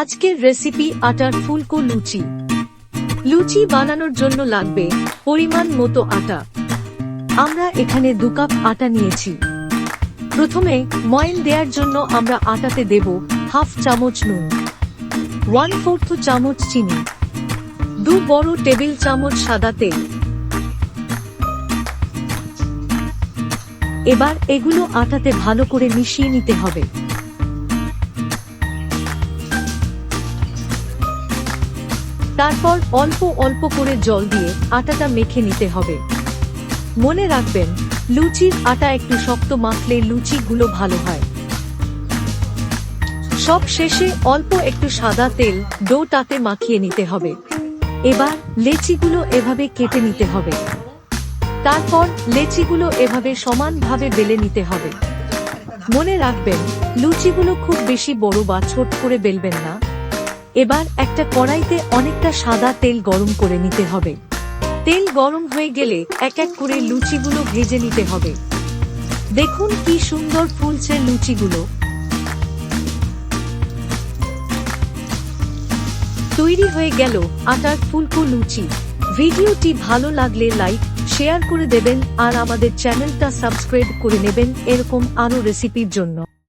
আজকের রেসিপি আটার ফুলকো লুচি। লুচি বানানোর জন্য লাগবে পরিমাণ মতো আটা। আমরা এখানে দু কাপ আটা নিয়েছি। প্রথমে ময়েল দেওয়ার জন্য আমরা আটাতে দেব হাফ চামচ নুন ওয়ান ফোর্থ চামচ চিনি, দু বড় টেবিল চামচ সাদা তেল। এবার এগুলো আটাতে ভালো করে মিশিয়ে নিতে হবে। তারপর অল্প অল্প করে জল দিয়ে আটাটা মেখে নিতে হবে। মনে রাখবেন, লুচির আটা একটু শক্ত মাখলে লুচিগুলো ভালো হয়। সব শেষে অল্প একটু সাদা তেল ডোটাতে মাখিয়ে নিতে হবে। এবার লেচিগুলো এভাবে কেটে নিতে হবে। তারপর লেচিগুলো এভাবে সমানভাবে বেলে নিতে হবে। মনে রাখবেন, লুচিগুলো খুব বেশি বড় বা ছোট করে বেলবেন না। এবার একটা কড়াইতে অনেকটা সাদা তেল গরম করে নিতে হবে। তেল গরম হয়ে গেলে এক এক করে লুচিগুলো ভেজে নিতে হবে। দেখুন কি সুন্দর ফুলছে লুচিগুলো। তৈরি হয়ে গেল আটার ফুলকো লুচি। ভিডিওটি ভালো লাগলে লাইক, শেয়ার করে দেবেন আর আমাদের চ্যানেলটা সাবস্ক্রাইব করে নেবেন। এরকম আরও রেসিপির জন্য।